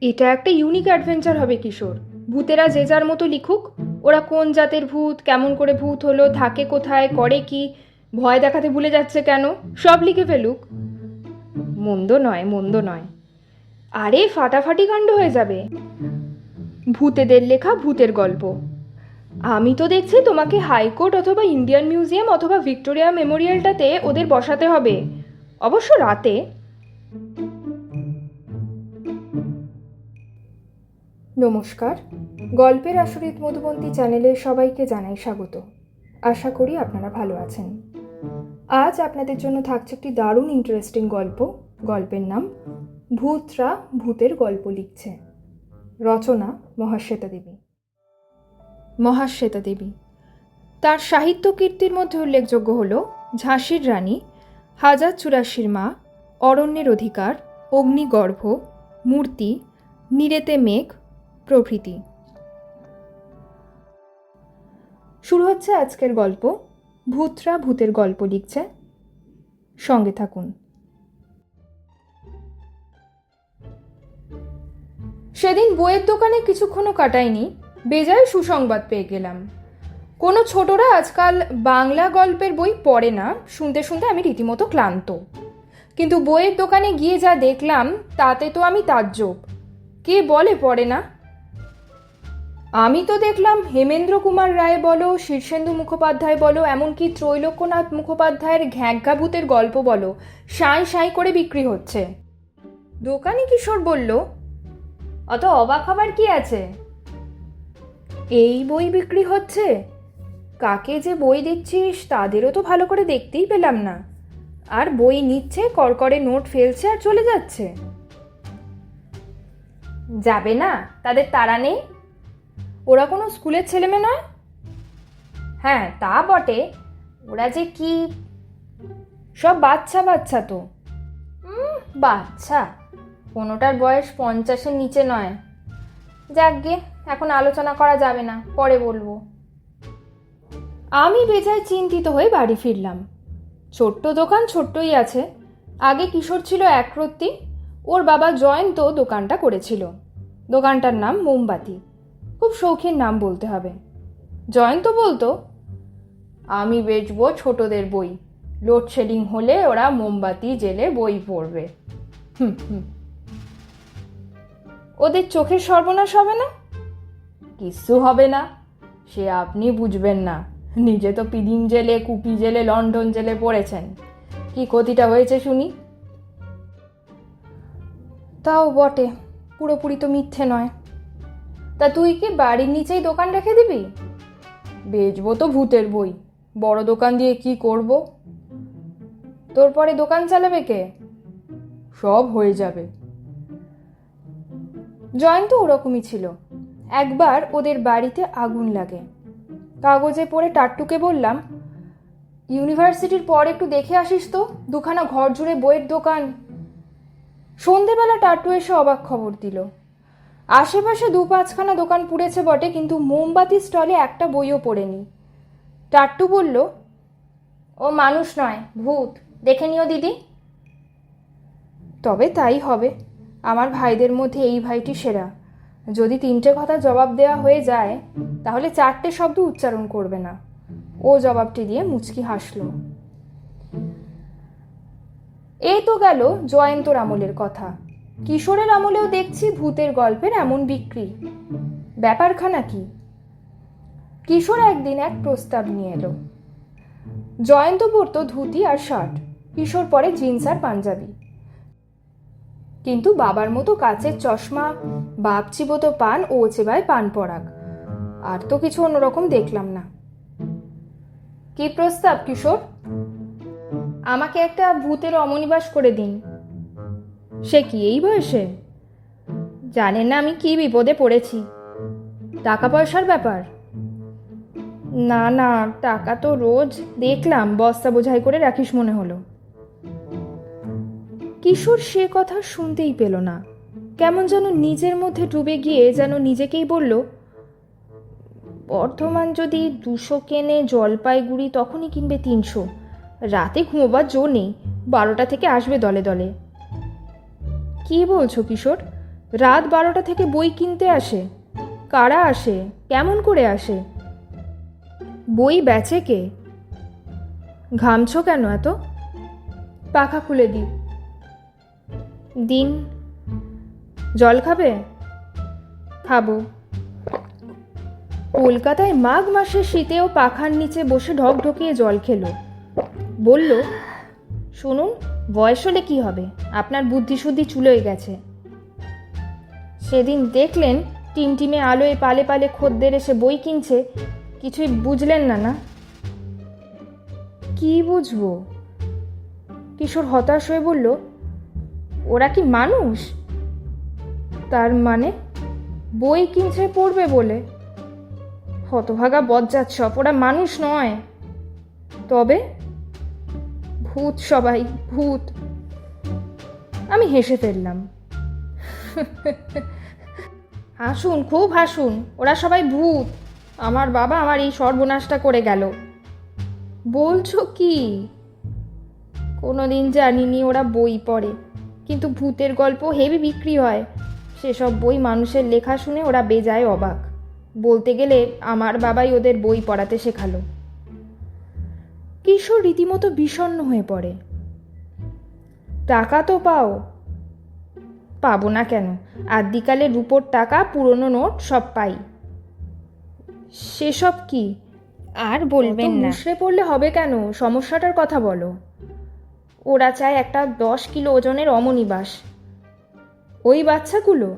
এটা একটা unique adventure হবে, কিশোর। ভূতেরা যে যার মতো লিখুক, ওরা কোন জাতের ভূত, কেমন করে ভূত হলো, থাকে কোথায়, করে কি, ভয় দেখাতে ভুলে যাচ্ছে কেন, সব লিখে ফেলুক। মন্দ নয় মন্দ নয়। আরে, ফাটাফাটি কাণ্ড হয়ে যাবে। ভূতেদের লেখা ভূতের গল্প। আমি তো দেখছি তোমাকে হাইকোর্ট অথবা ইন্ডিয়ান মিউজিয়াম অথবা ভিক্টোরিয়া মেমোরিয়ালটাতে ওদের বসাতে হবে। অবশ্য রাতে। নমস্কার। গল্পের আসরিত মধুবন্তী চ্যানেলে সবাইকে জানাই স্বাগত। আশা করি আপনারা ভালো আছেন। আজ আপনাদের জন্য থাকছে একটি দারুণ ইন্টারেস্টিং গল্প। গল্পের নাম ভূতরা ভূতের গল্প লিখছে। রচনা মহাশ্বেতা দেবী মহাশ্বেতা দেবী তার সাহিত্য কীর্তির মধ্যে উল্লেখযোগ্য হল ঝাঁসির রানী হাজার চুরাশির মা অরণ্যের অধিকার, অগ্নিগর্ভ, মূর্তি, নিরেতে মেঘ, প্রভৃতি। শুরু হচ্ছে আজকের গল্প। ভূতরা ভূতের গল্প লিখছে। সঙ্গে থাকুন। সেদিন বইয়ের দোকানে কিছুক্ষণও কাটাইনি, বেজায় সুসংবাদ পেয়ে গেলাম। কোনো ছোটরা আজকাল বাংলা গল্পের বই পড়ে না, শুনতে শুনতে আমি রীতিমতো ক্লান্ত। কিন্তু বইয়ের দোকানে গিয়ে যা দেখলাম, তাতে তো আমি তাজ্জব। কে বলে পড়ে না? আমি তো দেখলাম, হেমেন্দ্র কুমার রায় বলো, শীর্ষেন্দু মুখোপাধ্যায় বলো, এমনকি ত্রৈলোক্যনাথ মুখোপাধ্যায়ের ঘ্যাঙ্কা ভূতের গল্প বলো, সাঁই সাঁই করে বিক্রি হচ্ছে। দোকানি কিশোর বলল, অত অবাক হবার কি আছে? এই বই বিক্রি হচ্ছে? কাকে যে বই দিচ্ছিস, তাদেরও তো ভালো করে দেখতেই পেলাম না। আর বই নিচ্ছে করকরে নোট ফেলছে আর চলে যাচ্ছে। যাবে না, তাদের তাড়া নেই। ওরা কোনো স্কুলের ছেলেমেয়ে নয়? হ্যাঁ তা বটে। ওরা যে কি? সব বাচ্চা বাচ্চা তো। বাচ্চা। কোনোটার বয়স পঞ্চাশের নিচে নয়। যাকগে এখন আলোচনা করা যাবে না, পরে বলব। আমি বেজায় চিন্তিত হয়ে বাড়ি ফিরলাম। ছোট্ট দোকান ছোট্টই আছে। আগে কিশোর ছিল একরত্তি ওর বাবা জয়ন্ত দোকানটা করেছিল। দোকানটার নাম মোমবাতি। খুব শৌখিন নাম বলতে হবে। জয়ন্ত বলতো, আমি বেচবো ছোটদের বই। লোডশেডিং হলে ওরা মোমবাতি জেলে বই পড়বে। হুম হুম। ওদের চোখের সর্বনাশ হবে না? কিছু হবে না। সে আপনি বুঝবেন না। নিজে তো পিদিম জেলে কুপি জেলে লন্ডন জেলে পড়েছেন। কি ক্ষতিটা হয়েছে শুনি? তাও বটে পুরোপুরি তো মিথ্যে নয়। তা তুই কি বাড়ির নিচেই দোকান রেখে দিবি? বেচবো তো ভূতের বই বড় দোকান দিয়ে কি করব? তোর পরে দোকান চালাবে কে? সব হয়ে যাবে। জয়ন্ত ওরকমই ছিল। একবার ওদের বাড়িতে আগুন লাগে। কাগজে পড়ে টাট্টুকে বললাম, ইউনিভার্সিটির পর একটু দেখে আসিস তো, দুখানা ঘর জুড়ে বইয়ের দোকান। সন্ধেবেলা টাট্টু এসে অবাক খবর দিল। আশেপাশে দু পাঁচখানা দোকান পুড়েছে বটে, কিন্তু মোমবাতি স্টলে একটা বইও পড়েনি। টাট্টু বলল, ও মানুষ নয়, ভূত। দেখে নিও দিদি। তবে তাই হবে। আমার ভাইদের মধ্যে এই ভাইটি সেরা। যদি তিনটে কথা জবাব দেওয়া হয়ে যায়, তাহলে চারটে শব্দ উচ্চারণ করবে না। ও জবাবটি দিয়ে মুচকি হাসল। এই তো গেল জয়ন্তর আমলের কথা। কিশোরের আমলেও দেখছি ভূতের গল্পের এমন বিক্রি। ব্যাপারখানা কি? কিশোর একদিন এক প্রস্তাব নিয়ে এলো। জয়ন্ত পরতো ধুতি আর শার্ট, কিশোর পরে জিন্স আর পাঞ্জাবি। কিন্তু বাবার মতো কাচের চশমা বাপ চিবোতো পান ও চেবায় পান পরাগ আর তো কিছু অন্যরকম দেখলাম না। কি প্রস্তাব, কিশোর? আমাকে একটা ভূতের অমনিবাস করে দিন। সে কি এই বয়সে? জানেন না আমি কি বিপদে পড়েছি। টাকা পয়সার ব্যাপার? না না, টাকা তো রোজ দেখলাম, বস্তা বোঝাই করে রাখিস মনে হলো। কিশোর সে কথা শুনতেই পেল না। কেমন যেন নিজের মধ্যে ডুবে গিয়ে যেন নিজেকেই বলল, বর্ধমান যদি দুশো কেনে জলপাইগুড়ি তখনই কিনবে তিনশো। রাতে ঘুমোবার জো নেই, বারোটা থেকে আসবে দলে দলে। কি বলছো কিশোর? রাত বারোটা থেকে বই কিনতে আসে। কারা আসে? কেমন করে আসে? বই বেচে কে? ঘামছো কেন এত? পাখা খুলে দি দিন জল খাবে? খাব। কলকাতায় মাঘ মাসের শীতেও পাখার নিচে বসে ঢক ঢকিয়ে জল খেলো। বলল, শুনুন, বয়স হলে কি হবে? আপনার বুদ্ধি শুদ্ধি চুলোয় গেছে। সেদিন দেখলেন টিমটিমে আলোয় পালে পালে খদ্দের এসে বই কিনছে। কিছুই বুঝলেন না না? কি বুঝব? কিশোর হতাশ হয়ে বলল ওরা কি মানুষ? তার মানে বই কিনছে পড়বে বলে। হতভাগা বজ্জাত সব, ওরা মানুষ নয়। তবে ভূত সবাই, ভূত। আমি হেসে ফেললাম। হাসুন, খুব হাসুন, ওরা সবাই ভূত। আমার বাবা আমার এই সর্বনাশটা করে গেল। বলছো কি? কোনোদিন জানিনি ওরা বই পড়ে। কিন্তু ভূতের গল্প হেভি বিক্রি হয়। সেসব বই মানুষের লেখা শুনে ওরা বেজায় অবাক। বলতে গেলে আমার বাবাই ওদের বই পড়াতে শেখালো। কিশোর রীতিমতো বিষণ্ণ হয়ে পড়ে। টাকা তো পাও। পাবো না কেন? আদ্যিকালে রুপোর টাকা পুরনো নোট সব পাই। সেসব কি? আর বলবেন না। মুশড়ে পড়লে হবে কেন? সমস্যাটার কথা বলো। ওরা চায় একটা দশ কিলো ওজনের অমনিবাস ওই বাচ্চাগুলো?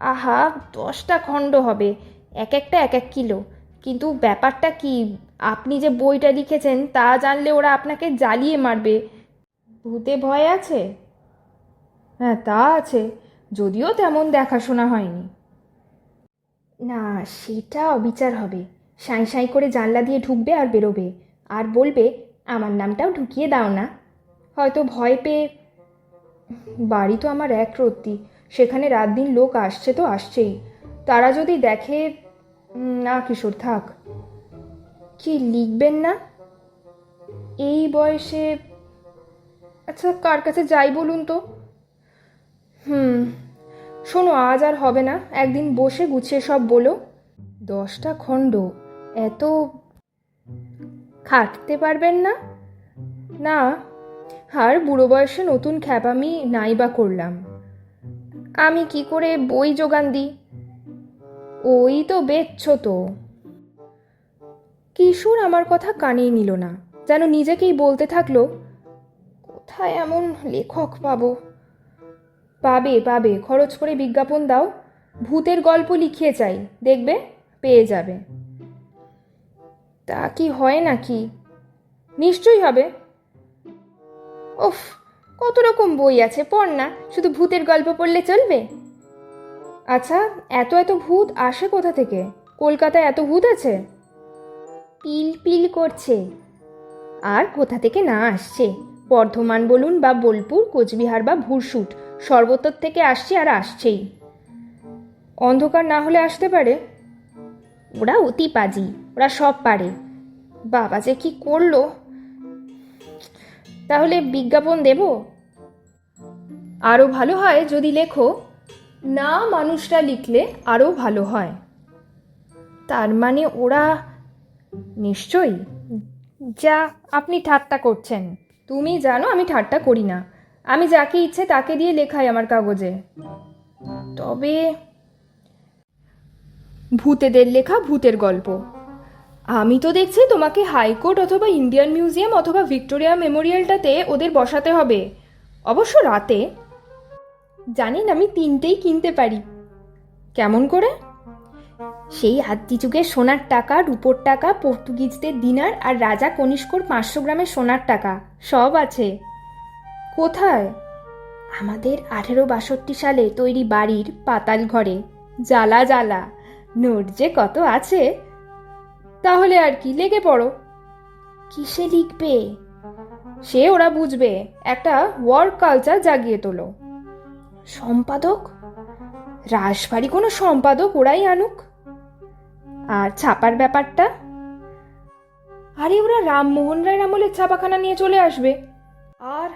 আহা, দশটা খণ্ড হবে, এক একটা এক এক কিলো। কিন্তু ব্যাপারটা কি? আপনি যে বইটা লিখেছেন, তা জানলে ওরা আপনাকে জ্বালিয়ে মারবে। ভূতে ভয় আছে? হ্যাঁ তা আছে, যদিও তেমন দেখাশোনা হয়নি। না, সেটা অবিচার হবে। সাঁই সাঁই করে জানলা দিয়ে ঢুকবে আর বেরোবে। আর বলবে, আমার নামটাও ঢুকিয়ে দাও না। হয়তো ভয় পেয়ে বাড়ি তো আমার এক রত্তি, সেখানে রাত দিন লোক আসছে তো আসছেই। তারা যদি দেখে না কিশোর, থাক। কি লিখবেন না? এই বয়সে আচ্ছা কার কাছে যাই বলুন তো? হুম, শোনো, আজ আর হবে না। একদিন বসে গুছিয়ে সব বলো। দশটা খণ্ড, এত খাটতে পারবেন না? না আর বুড়ো বয়সে নতুন খ্যাপামি নাই বা করলাম। আমি কি করে বই যোগান দিই? ওই তো বেচছ তো। কিশোর আমার কথা কানেই নিল না, যেন নিজেকেই বলতে থাকল, কোথায় এমন লেখক পাবো? পাবে পাবে, খরচ করে বিজ্ঞাপন দাও, ভূতের গল্প লিখিয়ে চাই, দেখবে, পেয়ে যাবে। তা কি হয় নাকি? নিশ্চয়ই হবে। ওফ কত রকম বই আছে, পড় না, শুধু ভূতের গল্প পড়লে চলবে? আচ্ছা এত এত ভূত আসে কোথা থেকে? কলকাতায় এত ভূত আছে? পিল পিল করছে। আর কোথা থেকে না আসছে? বর্ধমান বলুন বা বোলপুর, কোচবিহার বা ভুরসুট, সর্বত্র থেকে আসছে আর আসছেই। অন্ধকার না হলে আসতে পারে। ওরা অতি পাজি, ওরা সব পারে। বাবা যে কি করল? তাহলে বিজ্ঞাপন দেব? আরও ভালো হয় যদি লেখো, না মানুষরা লিখলে আরও ভালো হয়। তার মানে ওরা নিশ্চয়ই। যা আপনি ঠাট্টা করছেন। তুমি জানো আমি ঠাট্টা করি না। আমি যাকে ইচ্ছে তাকে দিয়ে লেখাই আমার কাগজে। তবে ভূতেদের লেখা ভূতের গল্প। আমি তো দেখছি তোমাকে হাইকোর্ট অথবা ইন্ডিয়ান মিউজিয়াম অথবা ভিক্টোরিয়া মেমোরিয়ালটাতে ওদের বসাতে হবে। অবশ্য রাতে। জানেন আমি তিনটেই কিনতে পারি। কেমন করে? সেই আদ্যি যুগের সোনার টাকা, রুপোর টাকা, পর্তুগিজদের দিনার আর রাজা কনিষ্কর পাঁচশো গ্রামের সোনার টাকা, সব আছে। কোথায়? আমাদের আঠেরো বাষট্টি সালে তৈরি বাড়ির পাতাল ঘরে। জ্বালা জ্বালা। নোট যে কত আছে? তাহলে আর কি লেগে পড়ো। কিসে লিখবে? সে ওরা বুঝবে একটা ওয়ার্ক কালচার জাগিয়ে তোলো। সম্পাদক? রাসবাড়ি কোনো সম্পাদক ওরাই আনুক। আর ছাপার ব্যাপারটা? আরে ওরা রামমোহন রায়ের আমলের ছাপাখানা নিয়ে চলে আসবে। আর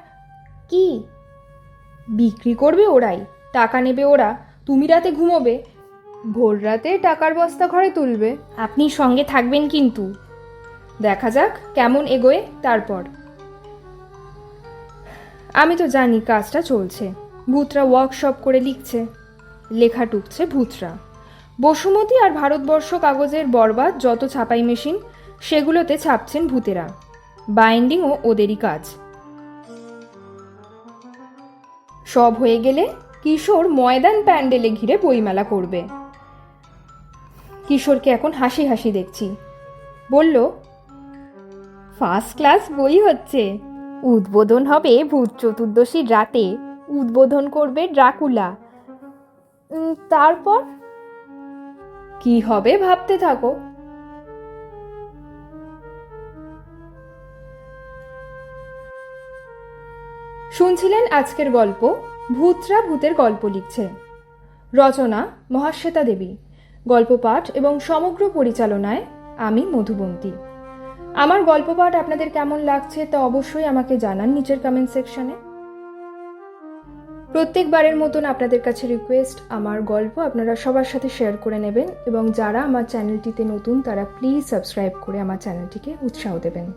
কি? বিক্রি করবে ওরাই টাকা নেবে ওরা তুমি রাতে ঘুমোবে ভোর রাতে টাকার বস্তা ঘরে তুলবে। আপনি সঙ্গে থাকবেন কিন্তু। দেখা যাক কেমন এগোয় তারপর। আমি তো জানি কাজটা চলছে। ভূতরা ওয়ার্কশপ করে লিখছে। লেখা টুকছে ভূতরা। বসুমতী আর ভারতবর্ষ কাগজের বরবাদ, যত ছাপাই মেশিন, সেগুলোতে ছাপছেন ভূতেরা। বাইন্ডিংও ওদেরই কাজ। সব হয়ে গেলে কিশোর ময়দান প্যান্ডেলে ঘিরে বইমেলা করবে। কিশোরকে এখন হাসি হাসি দেখছি। বলল ফার্স্ট ক্লাস বই হচ্ছে। উদ্বোধন হবে ভূত চতুর্দশীর রাতে। উদ্বোধন করবে ড্রাকুলা। তারপর? কি হবে ভাবতে থাকো। শুনছিলেন আজকের গল্প, ভূতরা ভূতের গল্প লিখছে। রচনা মহাশ্বেতা দেবী। গল্প পাঠ এবং সমগ্র পরিচালনায় আমি মধুবন্তী। আমার গল্প পাঠ আপনাদের কেমন লাগছে তা অবশ্যই আমাকে জানান নিচের কমেন্ট সেকশনে প্রত্যেকবারের মতন আপনাদের কাছে রিকোয়েস্ট আমার গল্প আপনারা সবার সাথে শেয়ার করে নেবেন এবং যারা আমার চ্যানেলটিতে নতুন তারা প্লিজ সাবস্ক্রাইব করে আমার চ্যানেলটিকে উৎসাহ দেবেন।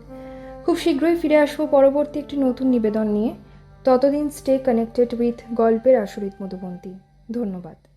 খুব শীঘ্রই ফিরে আসব পরবর্তী একটি নতুন নিবেদন নিয়ে। ততদিন স্টে কানেক্টেড উইথ গল্পের আসরিত মধুবন্তী। ধন্যবাদ।